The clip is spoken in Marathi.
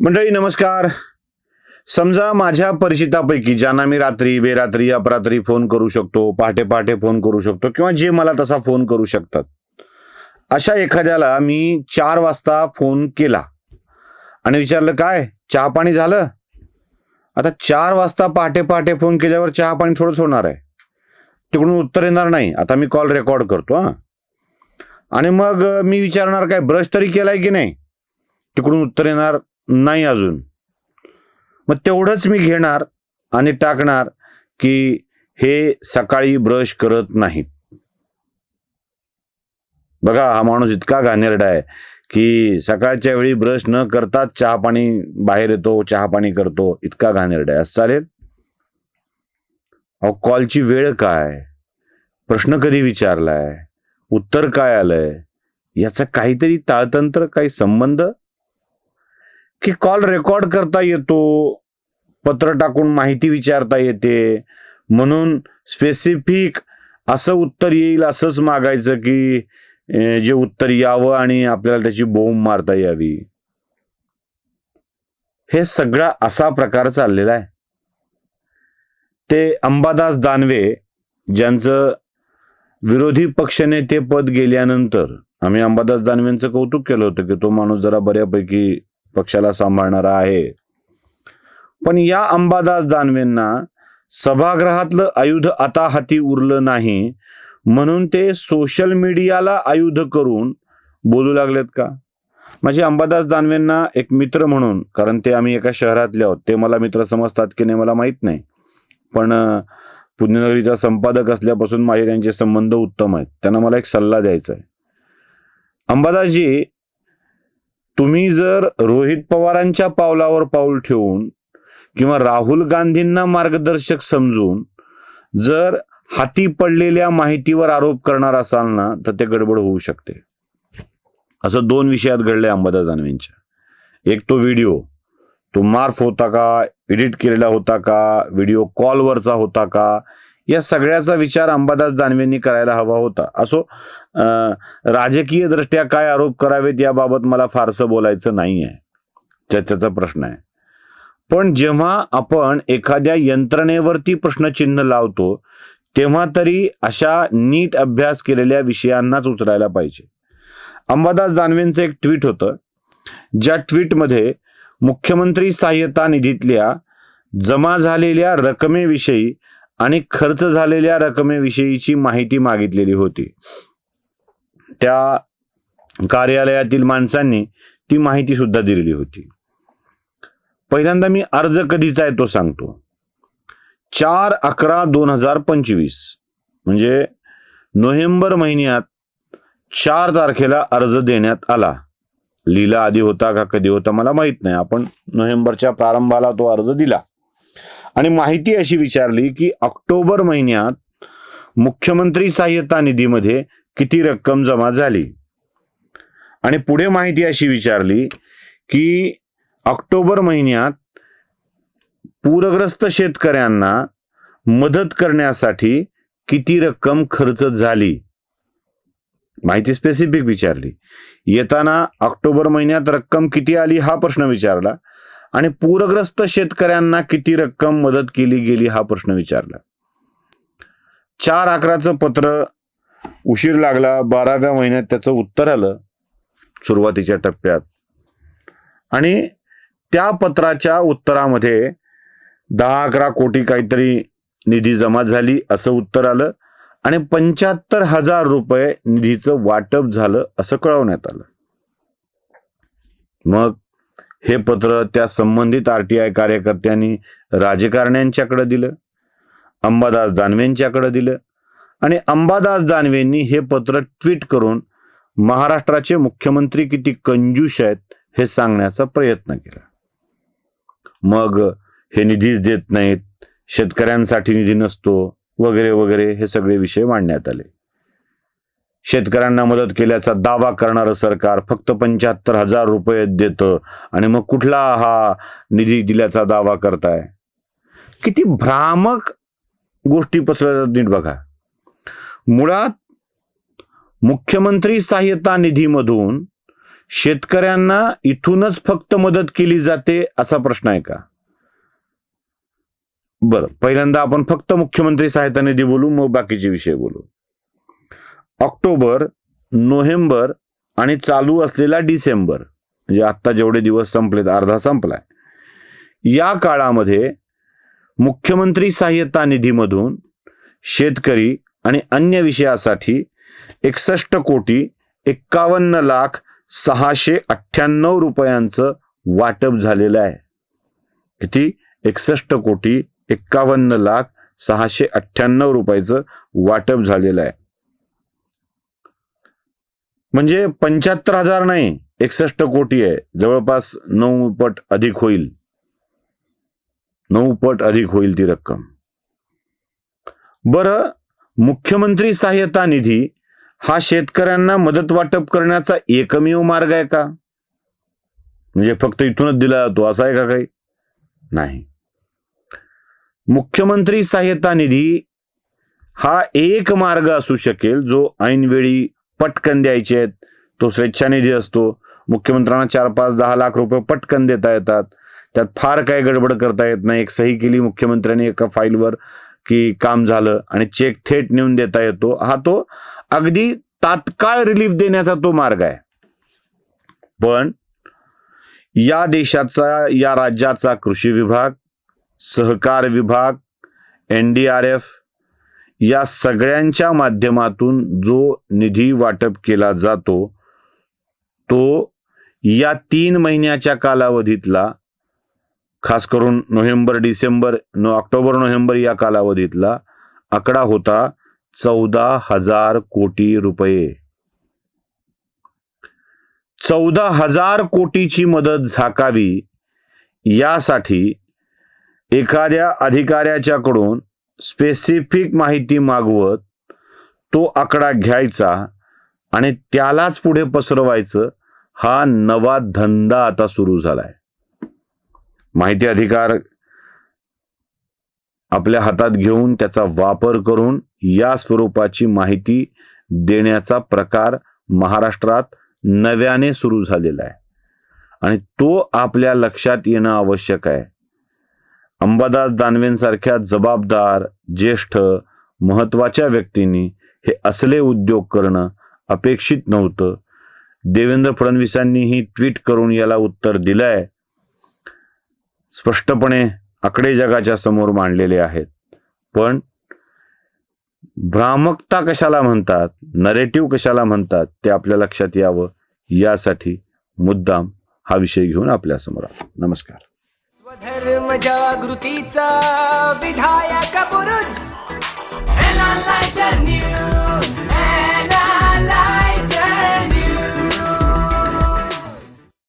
मंडळी नमस्कार. समजा माझ्या परिचितापैकी ज्यांना मी रात्री बेरात्री अपरात्री फोन करू शकतो पहाटे पहाटे फोन करू शकतो किंवा जे मला तसा फोन करू शकतात अशा एखाद्याला मी चार वाजता फोन केला आणि विचारलं काय चहा पाणी झालं? आता चार वाजता पहाटे पहाटे फोन केल्यावर चहा पाणी थोडंच होणार आहे. तिकडून उत्तर येणार नाही. आता मी कॉल रेकॉर्ड करतो हां. आणि मग मी विचारणार काय ब्रश तरी केलाय की नाही? तिकडून उत्तर येणार नाही अजून. मग तेवढंच मी घेणार आणि टाकणार की हे सकाळी ब्रश करत नाहीत बघा हा माणूस इतका घाणेरडा आहे की सकाळच्या वेळी ब्रश न करताच चहा पाणी बाहेर येतो चहा पाणी करतो. इतका घाणेरडा आहे. असं चालेल? अहो कॉलची वेळ काय? प्रश्न कधी विचारलाय? उत्तर काय आलंय? याचा काहीतरी ताळतंत्र काही संबंध? की कॉल रेकॉर्ड करता येतो पत्र टाकून माहिती विचारता येते. म्हणून स्पेसिफिक असं उत्तर येईल असंच मागायचं की जे उत्तर यावं आणि आपल्याला त्याची बोंब मारता यावी. हे सगळा असा प्रकार चाललेला आहे. ते अंबादास दानवे ज्यांचं विरोधी पक्षनेते पद गेल्यानंतर आम्ही अंबादास दानवेंचं कौतुक केलं होतं की तो माणूस जरा बऱ्यापैकी पक्षाला सांभाळणारा आहे. पण या अंबादास दानवेंना सभागृहातलं आयुध आता हाती उरलं नाही. म्हणून ते सोशल मीडियाला आयुध करून बोलू लागलेत का? माझे अंबादास दानवेंना एक मित्र म्हणून कारण ते आम्ही एका शहरातले आहोत ते मला मित्र समजतात की नाही मला माहीत नाही. पण पुण्यनगरीचा संपादक असल्यापासून माझे त्यांचे संबंध उत्तम आहेत. त्यांना मला एक सल्ला द्यायचा आहे. अंबादासजी तुम्ही जर रोहित पवारांच्या पावलावर पाऊल ठेवून किंवा राहुल गांधींना मार्गदर्शक समजून जर हाती पडलेल्या माहितीवर आरोप करणार असाल ना तर ते गडबड होऊ शकते. असं दोन विषयात घडलंय अंबादास दानवेंच्या. एक तो व्हिडिओ तो मार्फ होता का एडिट केलेला होता का व्हिडिओ कॉलवरचा होता का या सगळ्याचा विचार अंबादास दानवेंनी करायला हवा होता. असो राजकीय दृष्ट्या काय आरोप करावेत याबाबत मला फारसं बोलायचं नाही आहे त्या- त्याचा प्रश्न आहे. पण जेव्हा आपण एखाद्या यंत्रणेवरती प्रश्नचिन्ह लावतो तेव्हा तरी अशा नीट अभ्यास केलेल्या विषयांनाच उचलायला पाहिजे. अंबादास दानवेंचं एक ट्विट होतं ज्या ट्विटमध्ये मुख्यमंत्री सहाय्यता निधीतल्या जमा झालेल्या रकमेविषयी आणि खर्च झालेल्या रकमेविषयीची माहिती मागितलेली होती. त्या कार्यालयातील माणसांनी ती माहिती सुद्धा दिलेली होती. पहिल्यांदा मी अर्ज कधीचा आहे तो सांगतो. चार अकरा दोन हजार पंचवीस म्हणजे नोव्हेंबर महिन्यात चार तारखेला अर्ज देण्यात आला. लिहिला आधी होता का कधी होता मला माहीत नाही. आपण नोव्हेंबरच्या प्रारंभाला तो अर्ज दिला. आणि माहिती अशी विचारली की ऑक्टोबर महिन्यात मुख्यमंत्री सहाय्यता निधीमध्ये किती रक्कम जमा झाली? आणि पुढे माहिती अशी विचारली की ऑक्टोबर महिन्यात पूरग्रस्त शेतकऱ्यांना मदत करण्यासाठी किती रक्कम खर्च झाली? माहिती स्पेसिफिक विचारली. येताना ऑक्टोबर महिन्यात रक्कम किती आली हा प्रश्न विचारला. आणि पूरग्रस्त शेतकऱ्यांना किती रक्कम मदत केली गेली हा प्रश्न विचारला. चार अकराचं पत्र उशीर लागला बाराव्या महिन्यात त्याचं उत्तर आलं सुरुवातीच्या टप्प्यात. आणि त्या पत्राच्या उत्तरामध्ये दहा अकरा कोटी काहीतरी निधी जमा झाली असं उत्तर आलं आणि पंच्याहत्तर हजार रुपये निधीचं वाटप झालं असं कळवण्यात आलं. मग हे पत्र त्या संबंधित आरटीआय कार्यकर्त्यांनी राजकारण्यांच्याकडे दिलं अंबादास दानवेंच्याकडे दिलं आणि अंबादास दानवेंनी हे पत्र ट्विट करून महाराष्ट्राचे मुख्यमंत्री किती कंजूष आहेत हे सांगण्याचा प्रयत्न केला. मग हे निधीच देत नाहीत शेतकऱ्यांसाठी निधी नसतो वगैरे वगैरे हे सगळे विषय मांडण्यात आले. शेतकऱ्यांना मदत केल्याचा दावा करणारं सरकार फक्त पंच्याहत्तर हजार रुपये देतं आणि मग कुठला हा निधी दिल्याचा दावा करताय? किती भ्रामक गोष्टी पसरतात नीट बघा. मुळात मुख्यमंत्री सहाय्यता निधीमधून शेतकऱ्यांना इथूनच फक्त मदत केली जाते असा प्रश्न आहे का? बरं पहिल्यांदा आपण फक्त मुख्यमंत्री सहायता निधी बोलू मग बाकीचे विषय बोलू. ऑक्टोबर नोव्हेंबर आणि चालू असलेला डिसेंबर. म्हणजे आत्ता जेवढे दिवस संपलेत अर्धा संपलाय. या काळामध्ये मुख्यमंत्री सहाय्यता निधीमधून शेतकरी आणि अन्य विषयासाठी एकसष्ट कोटी एक्कावन्न लाख सहाशे अठ्ठ्याण्णव रुपयांचं वाटप झालेलं आहे. किती? एकसष्ट कोटी एक्कावन्न लाख सहाशे अठ्ठ्याण्णव रुपयाचं वाटप झालेलं आहे. म्हणजे पंच्याहत्तर हजार नाही एकसष्ट कोटी आहे. जवळपास नऊ पट अधिक होईल. नऊ पट अधिक होईल ती रक्कम. बरं मुख्यमंत्री सहाय्यता निधी हा शेतकऱ्यांना मदत वाटप करण्याचा एकमेव मार्ग आहे का? म्हणजे फक्त इथूनच दिला जातो असा आहे का काही? नाही. मुख्यमंत्री सहाय्यता निधी हा एक मार्ग असू शकेल जो ऐनवेळी पटकन द्यायचे आहेत. तो स्वेच्छानिधी असतो. मुख्यमंत्र्यांना चार पाच दहा लाख रुपये पटकन देता येतात. त्यात फार काही गडबड करता येत नाही. एक सही केली मुख्यमंत्र्यांनी एका फाईलवर की काम झालं आणि चेक थेट नेऊन देता येतो. हा तो अगदी तात्काळ रिलीफ देण्याचा तो मार्ग आहे. पण या देशाचा या राज्याचा कृषी विभाग सहकार विभाग एन डी आर एफ या सगळ्यांच्या माध्यमातून जो निधी वाटप केला जातो तो या तीन महिन्याच्या कालावधीतला खास करून November December no October November या कालावधीतला आकडा होता चौदा हजार कोटी रुपये. चौदा हजार कोटीची मदत झाकावी यासाठी एखाद्या अधिकाऱ्याच्याकडून स्पेसिफिक माहिती मागवत तो आकडा घ्यायचा आणि त्यालाच पुढे पसरवायचं हा नवा धंदा आता सुरू झालाय. माहिती अधिकार आपल्या हातात घेऊन त्याचा वापर करून या स्वरूपाची माहिती देण्याचा प्रकार महाराष्ट्रात नव्याने सुरू झालेला आहे. आणि तो आपल्या लक्षात येणं आवश्यक आहे. अंबादास दानवेंसारख्या जबाबदार ज्येष्ठ महत्त्वाच्या व्यक्तींनी हे असले उद्योग करणं अपेक्षित नव्हतं. देवेंद्र फडणवीसांनीही ट्विट करून याला उत्तर दिलंय. स्पष्टपणे आकडे जगाच्या समोर मांडलेले आहेत. पण भ्रामकता कशाला म्हणतात नरेटिव्ह कशाला म्हणतात ते आपल्या लक्षात यावं. यासाठी मुद्दाम हा विषय घेऊन आपल्यासमोर नमस्कार. धर्म जागृतीचा विधायक बुरुज.